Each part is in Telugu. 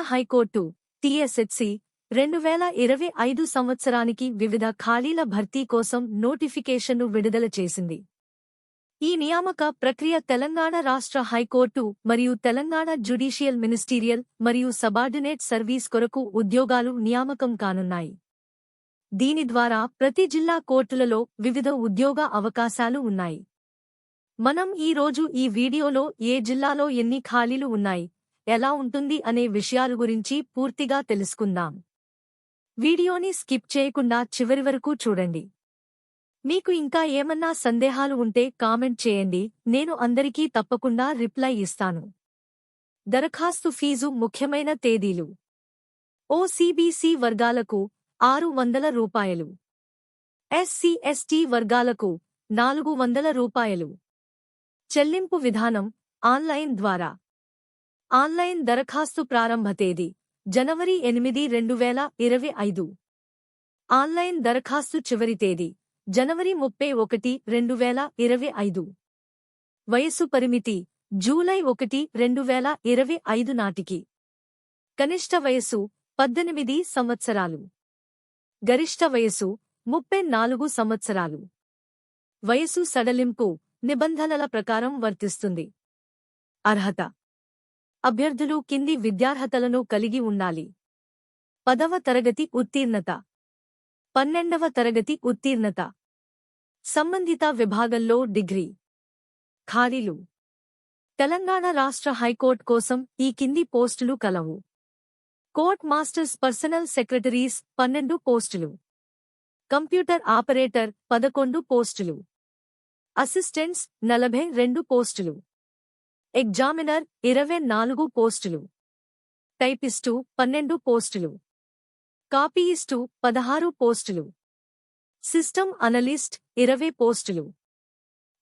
హైకోర్టు టీఎస్హెచ్సి రెండు వేల ఇరవై ఐదు సంవత్సరానికి వివిధ ఖాళీల భర్తీ కోసం నోటిఫికేషన్ను విడుదల చేసింది. ఈ నియామక ప్రక్రియ తెలంగాణ రాష్ట్ర హైకోర్టు మరియు తెలంగాణ జ్యుడిషియల్ మినిస్టీరియల్ మరియు సబార్డినేట్ సర్వీస్ కొరకు ఉద్యోగాలు నియామకం కానున్నాయి. దీని ద్వారా ప్రతి జిల్లా కోర్టులలో వివిధ ఉద్యోగ అవకాశాలు ఉన్నాయి. మనం ఈ రోజు ఈ వీడియోలో ఏ జిల్లాలో ఎన్ని ఖాళీలు ఉన్నాయి ఎలా ఉంటుంది అనే విషయాల గురించి పూర్తిగా తెలుసుకుందాం. వీడియోని స్కిప్ చేయకుండా చివరి వరకు చూడండి. మీకు ఇంకా ఏమన్నా సందేహాలు ఉంటే కామెంట్ చేయండి. నేను అందరికీ తప్పకుండా రిప్లై ఇస్తాను. దరఖాస్తు ఫీజు ముఖ్యమైన తేదీలు. ఓసీబీసీ వర్గాలకు ఆరు వందల రూపాయలు. ఎస్సీ ఎస్టీ వర్గాలకు నాలుగు వందల రూపాయలు. చెల్లింపు విధానం ఆన్లైన్ ద్వారా. ఆన్లైన్ దరఖాస్తు ప్రారంభ తేదీ జనవరి ఎనిమిది రెండు వేల ఇరవై ఐదు. ఆన్లైన్ దరఖాస్తు చివరి తేదీ జనవరి ముప్పై ఒకటి రెండు వేల ఇరవై ఐదు. వయస్సు పరిమితి జూలై ఒకటి రెండు వేల ఇరవై ఐదు నాటికి. కనిష్ట వయస్సు పద్దెనిమిది సంవత్సరాలు. గరిష్ట వయస్సు ముప్పై నాలుగు సంవత్సరాలు. వయసు సడలింపు నిబంధనల ప్రకారం వర్తిస్తుంది. అర్హత అభ్యర్థులు కింది విద్యార్హతలను కలిగి ఉండాలి. పదవ తరగతి ఉత్తీర్ణత. పన్నెండవ తరగతి ఉత్తీర్ణత. సంబంధిత విభాగంలో డిగ్రీ. ఖాళీలు. తెలంగాణ రాష్ట్ర హైకోర్టు కోసం ఈ కింది పోస్టులు కలవు. కోర్ట్ మాస్టర్స్ పర్సనల్ సెక్రటరీస్ పన్నెండు పోస్టులు. కంప్యూటర్ ఆపరేటర్ పదకొండు పోస్టులు. అసిస్టెంట్స్ నలభై రెండు పోస్టులు. ఎగ్జామినర్ ఇరవై నాలుగు పోస్టులు. టైపిస్టు పన్నెండు పోస్టులు. కాపీయిస్టు పదహారు పోస్టులు. సిస్టమ్ అనలిస్ట్ ఇరవై పోస్టులు.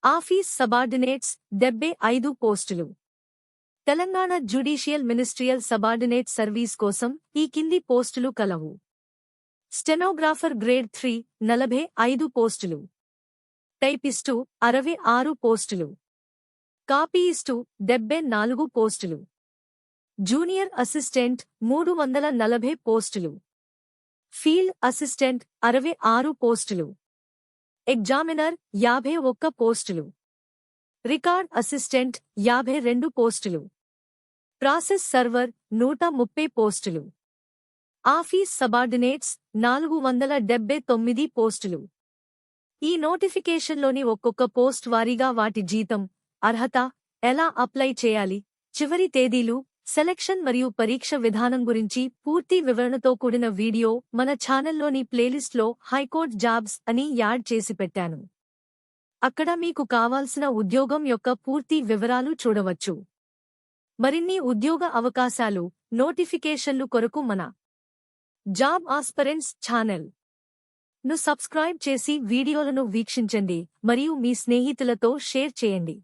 ఆఫీస్ సబార్డినేట్స్ డెబ్బై ఐదు పోస్టులు. Telangana judicial ministerial subordinate service కోసం ఈ కింది పోస్టులు కలవు. స్టెనోగ్రాఫర్ గ్రేడ్ త్రీ నలభై ఐదు పోస్టులు. టైపిస్టు అరవై ఆరు పోస్టులు. కాపీయిస్టు డెబ్బై నాలుగు పోస్టులు. జూనియర్ అసిస్టెంట్ మూడు వందల నలభై పోస్టులు. ఫీల్డ్ అసిస్టెంట్ అరవై ఆరు పోస్టులు. ఎగ్జామినర్ యాభై ఒక్క పోస్టులు. రికార్డ్ అసిస్టెంట్ యాభై రెండు పోస్టులు. ప్రాసెస్ సర్వర్ నూట ముప్పై పోస్టులు. ఆఫీస్ సబార్డినేట్స్ నాలుగు వందల డెబ్బై తొమ్మిది పోస్టులు. ఈ నోటిఫికేషన్లోని ఒక్కొక్క పోస్ట్ వారీగా వాటి జీతం అర్హత ఎలా అప్లై చేయాలి? చివరి తేదీలు సెలక్షన్ మరియు పరీక్ష విధానం గురించి పూర్తి వివరణతో కూడిన వీడియో మన ఛానల్లోని ప్లేలిస్ట్లో హైకోర్ట్ జాబ్స్ అని యాడ్ చేసి పెట్టాను. అక్కడ మీకు కావాల్సిన ఉద్యోగం యొక్క పూర్తి వివరాలు చూడవచ్చు. మరిన్ని ఉద్యోగ అవకాశాలు నోటిఫికేషన్లు కొరకు మన జాబ్ ఆస్పరెంట్స్ ఛానల్. ను సబ్స్క్రైబ్ చేసి వీడియోలను వీక్షించండి మరియు మీ స్నేహితులతో షేర్ చేయండి.